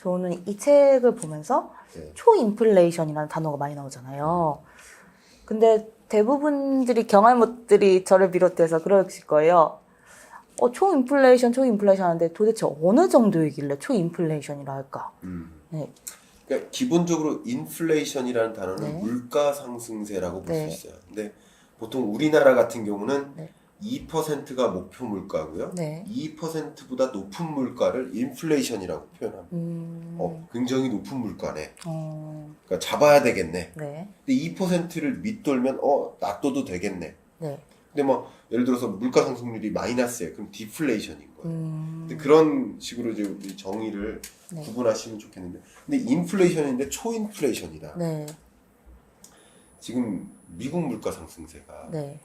저는 이 책을 보면서 네. 초인플레이션이라는 단어가 많이 나오잖아요. 근데 대부분들이 경알못들이 저를 비롯해서 그러실 거예요. 어, 초인플레이션, 초인플레이션 하는데 도대체 어느 정도이길래 초인플레이션이라 할까? 음. 네. 그러니까 기본적으로 인플레이션이라는 단어는 네. 물가 상승세라고 볼수 네. 있어요. 근데 보통 우리나라 같은 경우는 네. 2%가 목표 물가고요. 네. 2%보다 높은 물가를 인플레이션이라고 표현합니다. 음, 어, 굉장히 높은 물가네. 어, 그러니까 잡아야 되겠네. 네. 근데 2%를 밑돌면 어 놔둬도 되겠네. 네. 근데 뭐 예를 들어서 물가 상승률이 마이너스예요. 그럼 디플레이션인 거예요. 음, 근데 그런 식으로 이제 우리 정의를 네. 구분하시면 좋겠는데, 근데 인플레이션인데 초인플레이션이다. 네. 지금 미국 물가 상승세가 네.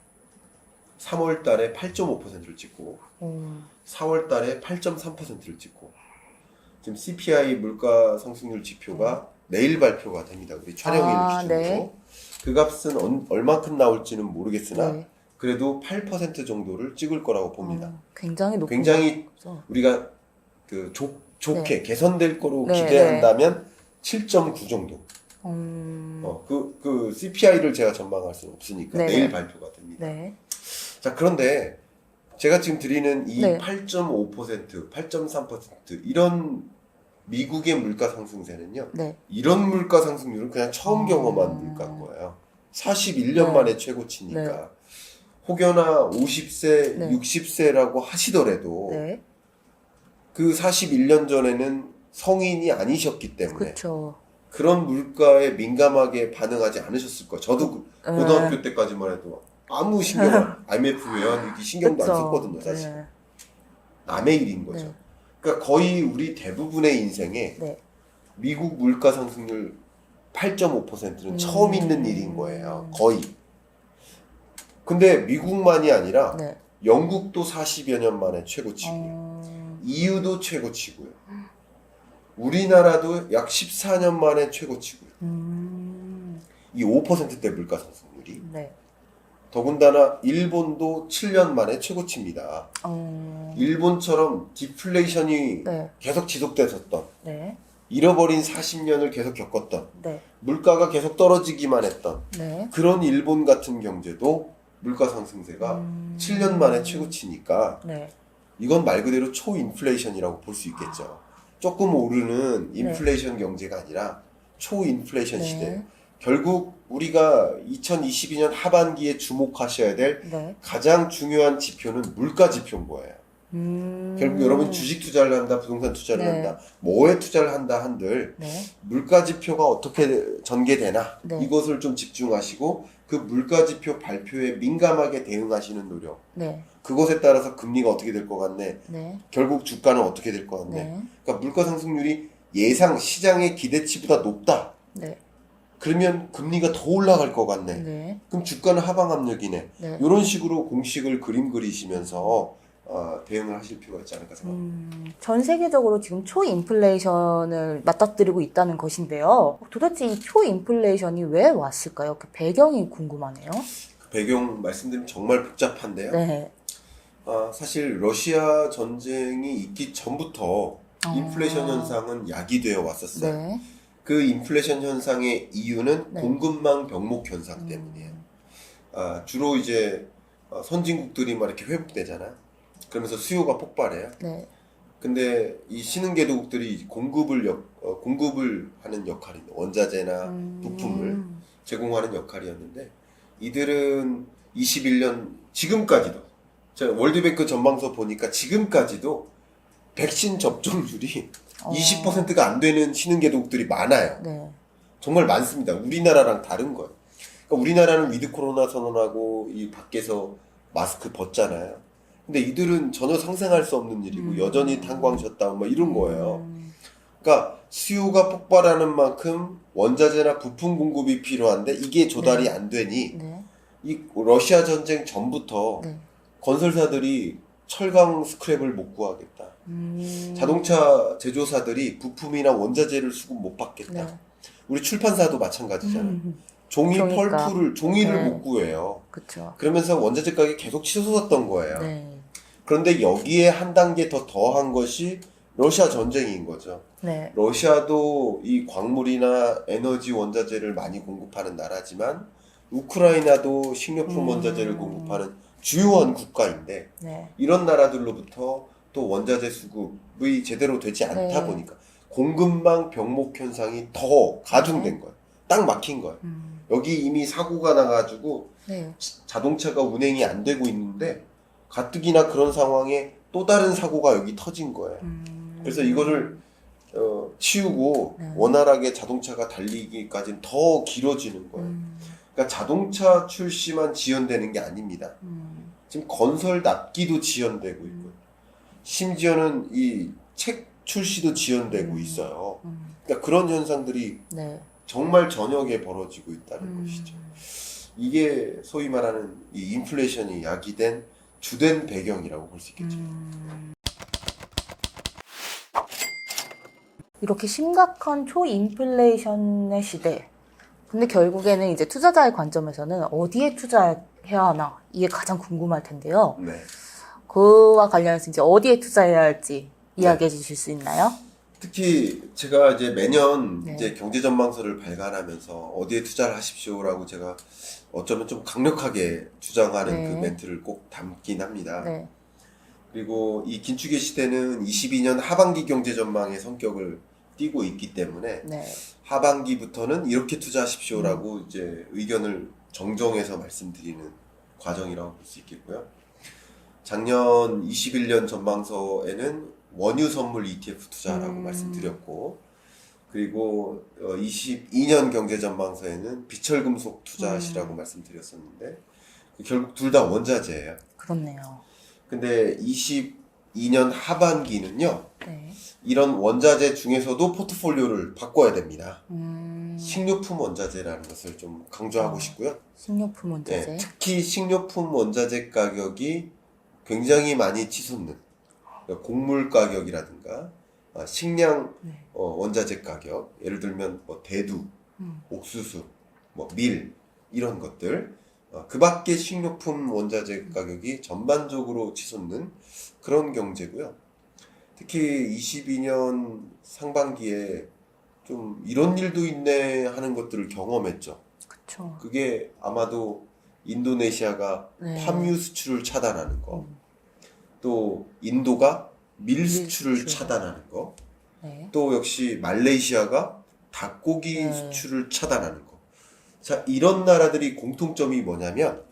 3월 달에 8.5%를 찍고 음, 4월 달에 8.3%를 찍고 지금 CPI 물가 상승률 지표가 내일 발표가 됩니다. 우리 촬영일 아, 기준으로. 네. 그 값은 얼- 얼만큼 나올지는 모르겠으나 네. 그래도 8% 정도를 찍을 거라고 봅니다. 어, 굉장히 높은 굉장히 거죠. 우리가 그 좋, 좋게 개선될 거로 네, 기대한다면 7.9 정도. 음, 어, 그, 그 CPI를 제가 전망할 수는 없으니까 네. 내일 발표가 됩니다. 네. 자, 그런데 제가 지금 드리는 이 네. 8.5%, 8.3% 이런 미국의 물가 상승세는요. 네. 이런 물가 상승률은 그냥 처음 아. 경험한 물가인 거예요. 41년 네. 만에 최고치니까. 네. 혹여나 50세, 네. 60세라고 하시더라도 네. 그 41년 전에는 성인이 아니셨기 때문에 그렇죠. 그런 물가에 민감하게 반응하지 않으셨을 거예요. 저도 그 네. 고등학교 때까지만 해도 아무 신경 안, IMF 외환 위기 신경도 안 썼거든요, 사실. 네. 남의 일인 거죠. 네. 그러니까 거의 우리 대부분의 인생에 네. 미국 물가 상승률 8.5%는 음. 처음 있는 일인 거예요. 거의. 근데 미국만이 아니라 네. 영국도 40여 년 만에 최고치고요. 어, EU도 최고치고요. 우리나라도 약 14년 만에 최고치고요. 음, 이 5%대 물가 상승률이. 네. 더군다나 일본도 7년 만에 최고치입니다. 어, 일본처럼 디플레이션이 네. 계속 지속됐었던 네. 잃어버린 40년을 계속 겪었던 네. 물가가 계속 떨어지기만 했던 네. 그런 일본 같은 경제도 물가 상승세가 음, 7년 만에 최고치니까 네. 이건 말 그대로 초인플레이션이라고 볼 수 있겠죠. 조금 오르는 인플레이션 경제가 아니라 초인플레이션 네. 시대. 결국 우리가 2022년 하반기에 주목하셔야 될 네. 가장 중요한 지표는 물가 지표인 거예요. 음, 결국 여러분 주식 투자를 한다, 부동산 투자를 네. 한다, 뭐에 투자를 한다 한들 네. 물가 지표가 어떻게 전개되나 네. 이것을 좀 집중하시고 그 물가 지표 발표에 민감하게 대응하시는 노력. 네. 그것에 따라서 금리가 어떻게 될 것 같네. 네. 결국 주가는 어떻게 될 것 같네. 네. 그러니까 물가 상승률이 예상 시장의 기대치보다 높다. 네. 그러면 금리가 더 올라갈 것 같네. 네. 그럼 주가는 하방 압력이네. 네. 이런 식으로 공식을 그림 그리시면서 어, 대응을 하실 필요가 있지 않을까 생각합니다. 음, 전 세계적으로 지금 초인플레이션을 맞닥뜨리고 있다는 것인데요. 도대체 이 초인플레이션이 왜 왔을까요? 그 배경이 궁금하네요. 그 배경 말씀드리면 정말 복잡한데요. 네. 아, 사실 러시아 전쟁이 있기 전부터 인플레이션 아. 현상은 야기되어 왔었어요. 네. 그 인플레이션 현상의 이유는 네. 공급망 병목 현상 때문이에요. 아, 주로 이제 어, 선진국들이 막 이렇게 회복되잖아요. 그러면서 수요가 폭발해요. 네. 근데 이 신흥개도국들이 공급을 역, 어, 공급을 하는 역할이 원자재나 음, 부품을 제공하는 역할이었는데 이들은 21년 지금까지도 제가 월드뱅크 전망서 보니까 지금까지도 백신 접종률이 어. 20%가 안 되는 신흥개도국들이 많아요. 네. 정말 많습니다. 우리나라랑 다른 거예요. 그러니까 우리나라는 위드 코로나 선언하고 이 밖에서 마스크 벗잖아요. 근데 이들은 전혀 상상할 수 없는 일이고 음. 여전히 탄광 셧다운 뭐 이런 거예요. 음, 그러니까 수요가 폭발하는 만큼 원자재나 부품 공급이 필요한데 이게 조달이 안 되니 네. 이 러시아 전쟁 전부터 네. 건설사들이 철강 스크랩을 못 구하겠다. 음, 자동차 제조사들이 부품이나 원자재를 수급 못 받겠다. 네. 우리 출판사도 마찬가지잖아요. 음, 종이 종이가. 펄프를 종이를 네. 못 구해요. 그쵸. 그러면서 원자재 가격이 계속 치솟았던 거예요. 네. 그런데 여기에 한 단계 더 더한 것이 러시아 전쟁인 거죠. 네. 러시아도 이 광물이나 에너지 원자재를 많이 공급하는 나라지만 우크라이나도 식료품 음. 원자재를 공급하는 주요한 국가인데 네. 이런 나라들로부터 또 원자재 수급이 제대로 되지 않다 네. 보니까 공급망 병목 현상이 더 가중된 거예요. 딱 막힌 거예요. 음. 여기 이미 사고가 나가지고 네. 자동차가 운행이 안 되고 있는데 가뜩이나 그런 상황에 또 다른 사고가 여기 터진 거예요. 음. 그래서 이거를 어, 치우고 네. 원활하게 자동차가 달리기까지는 더 길어지는 거예요. 음. 그러니까 자동차 출시만 지연되는 게 아닙니다. 음. 지금 건설 납기도 지연되고 있고요. 심지어는 이 책 출시도 지연되고 음. 있어요. 음. 그러니까 그런 현상들이 네. 정말 저녁에 벌어지고 있다는 음. 것이죠. 이게 소위 말하는 이 인플레이션이 야기된 주된 배경이라고 볼 수 있겠죠. 음. 이렇게 심각한 초인플레이션의 시대. 근데 결국에는 이제 투자자의 관점에서는 어디에 투자해야 하나 이게 가장 궁금할 텐데요. 네. 그와 관련해서 이제 어디에 투자해야 할지 이야기해 주실 수 있나요? 특히 제가 이제 매년 네. 이제 경제 전망서를 발간하면서 어디에 투자를 하십시오라고 제가 어쩌면 좀 강력하게 주장하는 네. 그 멘트를 꼭 담긴 합니다. 네. 그리고 이 긴축의 시대는 22년 하반기 경제 전망의 성격을 띠고 있기 때문에 네. 하반기부터는 이렇게 투자하십시오라고 음. 이제 의견을 정정해서 말씀드리는 과정이라고 볼 수 있겠고요. 작년 21년 전망서에는 원유 선물 ETF 투자라고 음. 말씀드렸고, 그리고 22년 경제 전망서에는 비철금속 투자하시라고 음. 말씀드렸었는데, 결국 둘 다 원자재예요. 그렇네요. 근데 22년 하반기는요, 네. 이런 원자재 중에서도 포트폴리오를 바꿔야 됩니다. 음, 식료품 원자재라는 것을 좀 강조하고 어. 싶고요. 식료품 원자재. 네, 특히 식료품 원자재 가격이 굉장히 많이 치솟는 그러니까 곡물 가격이라든가 아, 식량 네. 어, 원자재 가격, 예를 들면 뭐 대두, 음. 옥수수, 뭐 밀 이런 것들, 어, 그 밖에 식료품 원자재 가격이 전반적으로 치솟는 그런 경제고요. 특히 22년 상반기에 좀 이런 일도 있네 하는 것들을 경험했죠. 그쵸. 그게 아마도 인도네시아가 네. 팜유 수출을 차단하는 거, 음. 또 인도가 밀밀 수출을 수출. 차단하는 거, 네. 또 역시 말레이시아가 닭고기 네. 수출을 차단하는 거. 자, 이런 나라들이 공통점이 뭐냐면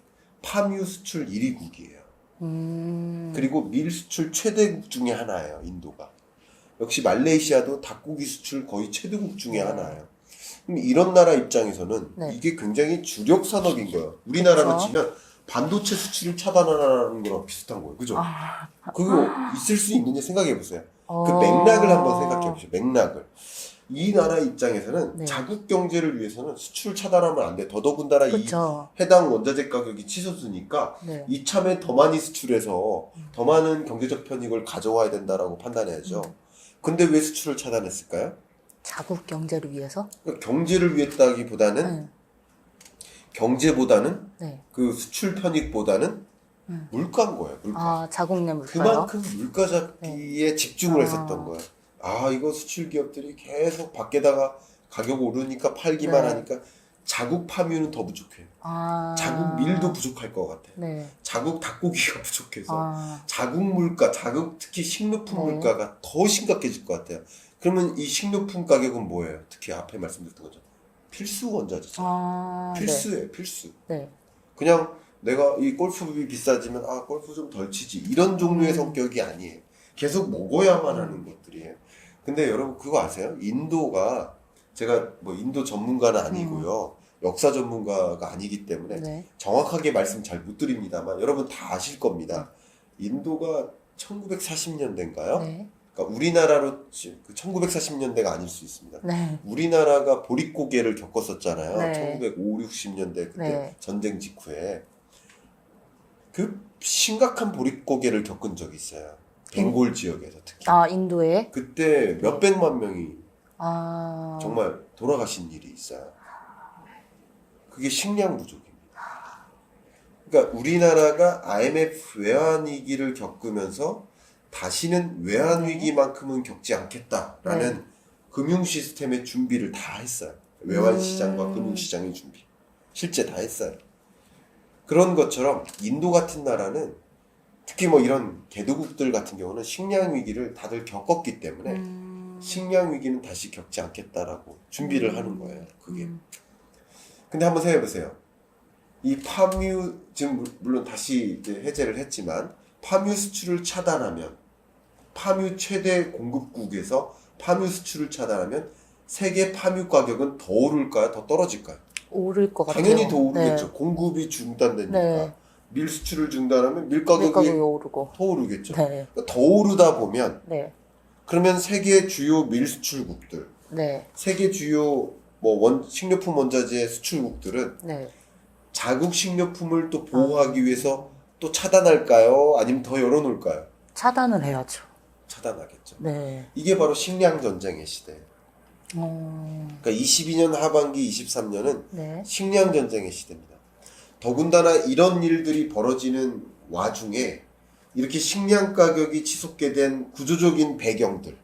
팜유 수출 1위국이에요. 음. 그리고 밀 수출 최대국 중에 하나예요, 인도가. 역시 말레이시아도 닭고기 수출 거의 최대국 중에 네. 하나예요. 이런 나라 입장에서는 네. 이게 굉장히 주력 산업인 거예요. 우리나라로 그쵸. 치면 반도체 수출을 차단하는 거랑 비슷한 거예요. 그죠? 아, 그거 있을 수 있는지 생각해 보세요. 그 어. 맥락을 한번 생각해 보세요. 맥락을. 이 나라 입장에서는 네. 자국 경제를 위해서는 수출 차단하면 안 돼. 더더군다나 이 그쵸. 해당 원자재 가격이 치솟으니까 네. 이참에 더 많이 수출해서 더 많은 경제적 편익을 가져와야 된다라고 판단해야죠. 음. 근데 왜 수출을 차단했을까요? 자국 경제를 위해서? 그러니까 경제를 위했다기보다는 네. 경제보다는 네. 그 수출 편익보다는 음. 물가인 거예요. 물가. 아, 자국 내 물가요? 그만큼 물가 잡기에 집중을 아. 했었던 거예요. 아, 이거 수출 기업들이 계속 밖에다가 가격 오르니까 팔기만 네. 하니까 자국 파뮤는 더 부족해요. 아. 자국 밀도 부족할 것 같아요. 네. 자국 닭고기가 부족해서 아, 자국 물가, 자국 특히 식료품 네. 물가가 더 심각해질 것 같아요. 그러면 이 식료품 가격은 뭐예요? 특히 앞에 말씀드렸던 거죠. 필수 원자재죠. 아, 필수예요, 필수. 네. 네. 그냥 내가 이 골프비 비싸지면 아 골프 좀 덜 치지 이런 종류의 음. 성격이 아니에요. 계속 먹어야만 하는 것들이에요. 근데 여러분 그거 아세요? 인도가 제가 뭐 인도 전문가는 아니고요. 역사 전문가가 아니기 때문에 음. 네. 정확하게 말씀 잘 못 드립니다만 여러분 다 아실 겁니다. 인도가 1940년대인가요? 네. 그러니까 우리나라로 치- 그 1940년대가 아닐 수 있습니다. 네. 우리나라가 보릿고개를 겪었었잖아요. 네. 1950, 60년대 그때 네. 전쟁 직후에 그 심각한 보릿고개를 겪은 적이 있어요. 벵골 지역에서 특히. 아, 인도에? 그때 몇 백만 명이 아. 정말 돌아가신 일이 있어요. 그게 식량 부족입니다. 그러니까 우리나라가 IMF 외환 위기를 겪으면서 다시는 외환 위기만큼은 겪지 않겠다라는 네. 금융 시스템의 준비를 다 했어요. 외환 음. 시장과 금융 시장의 준비. 실제 다 했어요. 그런 것처럼 인도 같은 나라는 특히 뭐 이런 개도국들 같은 경우는 식량 위기를 다들 겪었기 때문에 음. 식량 위기는 다시 겪지 않겠다라고 준비를 음. 하는 거예요. 그게. 음. 근데 한번 생각해 보세요. 이 파뮤 지금 물- 물론 다시 이제 해제를 했지만 파뮤 수출을 차단하면 파뮤 최대 공급국에서 파뮤 수출을 차단하면 세계 파뮤 가격은 더 오를까요? 더 떨어질까요? 오를 것 같아요. 당연히 더 오르겠죠. 네. 공급이 중단되니까 네. 밀 수출을 중단하면 밀 가격이 밀 가격이 오르고. 더 오르겠죠. 네. 그러니까 더 오르다 보면 네. 그러면 세계 주요 밀 수출국들, 네. 세계 주요 뭐 원, 식료품 원자재 수출국들은 네. 자국 식료품을 또 보호하기 위해서 또 차단할까요? 아니면 더 열어놓을까요? 차단을 해야죠. 차단하겠죠. 네. 이게 바로 식량 전쟁의 시대예요. 어, 그러니까 22년 하반기 23년은 네. 식량 전쟁의 시대입니다. 더군다나 이런 일들이 벌어지는 와중에 이렇게 식량 가격이 치솟게 된 구조적인 배경들.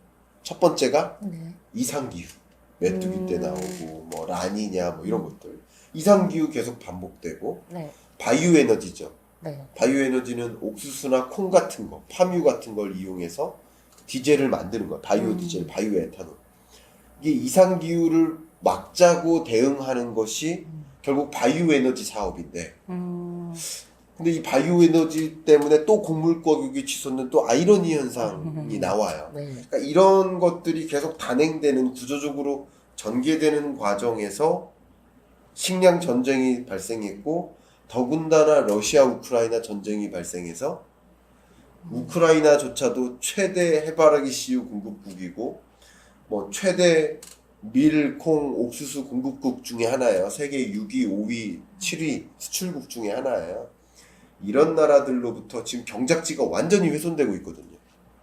첫 번째가 네. 이상기후. 메뚜기 때 음. 나오고 뭐 라니냐 뭐 이런 것들. 이상기후 계속 반복되고 네. 바이오 에너지죠. 네. 바이오 에너지는 옥수수나 콩 같은 거, 파뮤 같은 걸 이용해서 디젤을 만드는 거야. 바이오 음. 디젤, 바이오 에탄올. 이게 이상 기후를 막자고 대응하는 것이 결국 바이오 에너지 사업인데 음, 근데 이 바이오 에너지 때문에 또 곡물 가격이 치솟는 또 아이러니 현상이 음. 나와요. 네. 그러니까 이런 것들이 계속 단행되는 구조적으로 전개되는 과정에서 식량 전쟁이 발생했고 더군다나 러시아 우크라이나 전쟁이 발생해서 우크라이나조차도 최대 해바라기 씨유 공급국이고 뭐 최대 밀, 콩, 옥수수 공급국 중에 하나예요. 세계 6위, 5위, 7위 수출국 중에 하나예요. 이런 나라들로부터 지금 경작지가 완전히 훼손되고 있거든요.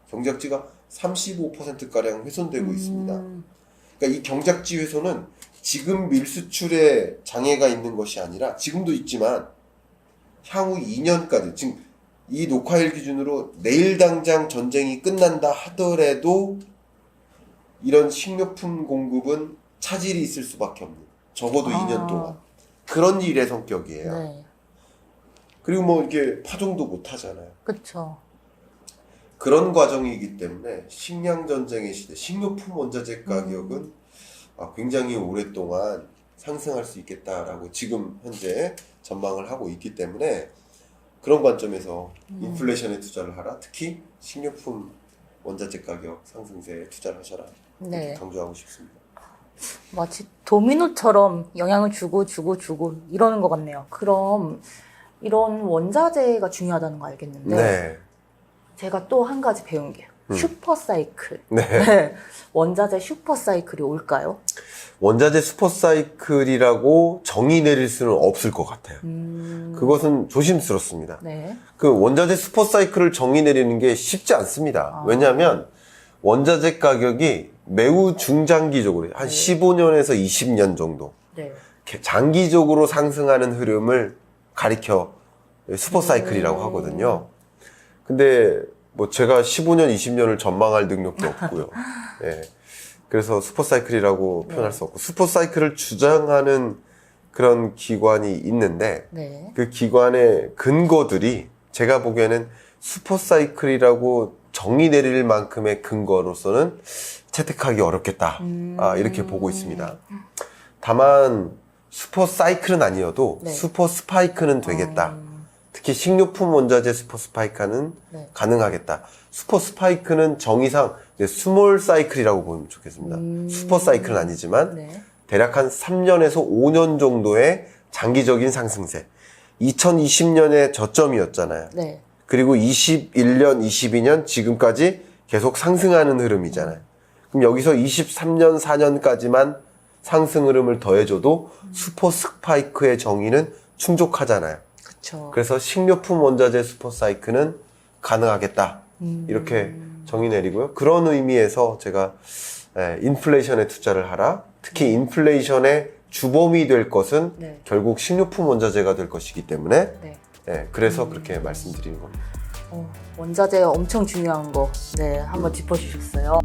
경작지가 35%가량 훼손되고 있습니다. 음, 그러니까 이 경작지 훼손은 지금 밀 수출에 장애가 있는 것이 아니라 지금도 있지만 향후 2년까지 지금 이 녹화일 기준으로 내일 당장 전쟁이 끝난다 하더라도 이런 식료품 공급은 차질이 있을 수밖에 없는 적어도 아. 2년 동안 그런 일의 성격이에요. 네. 그리고 뭐 이렇게 파종도 못 하잖아요. 그쵸. 그런 과정이기 때문에 식량 전쟁의 시대, 식료품 원자재 가격은 아, 굉장히 오랫동안 상승할 수 있겠다라고 지금 현재 전망을 하고 있기 때문에 그런 관점에서 인플레이션에 투자를 하라. 특히 식료품 원자재 가격 상승세에 투자를 하셔라. 네. 강조하고 싶습니다. 마치 도미노처럼 영향을 주고 주고 주고 이러는 것 같네요. 그럼 이런 원자재가 중요하다는 거 알겠는데 네. 제가 또 한 가지 배운 게 음. 슈퍼사이클. 네. 네. 원자재 슈퍼사이클이 올까요? 원자재 슈퍼사이클이라고 정의 내릴 수는 없을 것 같아요. 음, 그것은 조심스럽습니다. 네. 그 원자재 슈퍼사이클을 정의 내리는 게 쉽지 않습니다. 아. 왜냐하면 원자재 가격이 매우 중장기적으로 한 네. 15년에서 20년 정도 네. 장기적으로 상승하는 흐름을 가리켜 슈퍼사이클이라고 음. 하거든요. 근데 뭐 제가 15년, 20년을 전망할 능력도 없고요. 예. 그래서 슈퍼사이클이라고 표현할 수 없고 슈퍼사이클을 주장하는 그런 기관이 있는데 네. 그 기관의 근거들이 제가 보기에는 슈퍼사이클이라고 정의 내릴 만큼의 근거로서는 채택하기 어렵겠다. 음. 아, 이렇게 보고 있습니다. 다만 슈퍼 사이클은 아니어도 네. 슈퍼 스파이크는 되겠다. 음, 특히 식료품 원자재 슈퍼 스파이크는 네. 가능하겠다. 슈퍼 스파이크는 정의상 이제 스몰 사이클이라고 보면 좋겠습니다. 음. 슈퍼 사이클은 아니지만 네. 대략 한 3년에서 5년 정도의 장기적인 상승세. 2020년에 저점이었잖아요. 네. 그리고 21년, 22년 지금까지 계속 상승하는 흐름이잖아요. 그럼 여기서 23년, 4년까지만 상승 흐름을 더해줘도 슈퍼 스파이크의 정의는 충족하잖아요. 그쵸. 그래서 식료품 원자재 슈퍼 사이클은 가능하겠다. 음. 이렇게 정의 내리고요. 그런 의미에서 제가 에, 인플레이션에 투자를 하라. 특히 인플레이션의 주범이 될 것은 네. 결국 식료품 원자재가 될 것이기 때문에 네. 예, 그래서 그렇게 말씀드리는 겁니다. 어, 원자재 엄청 중요한 거, 네, 한번 짚어주셨어요.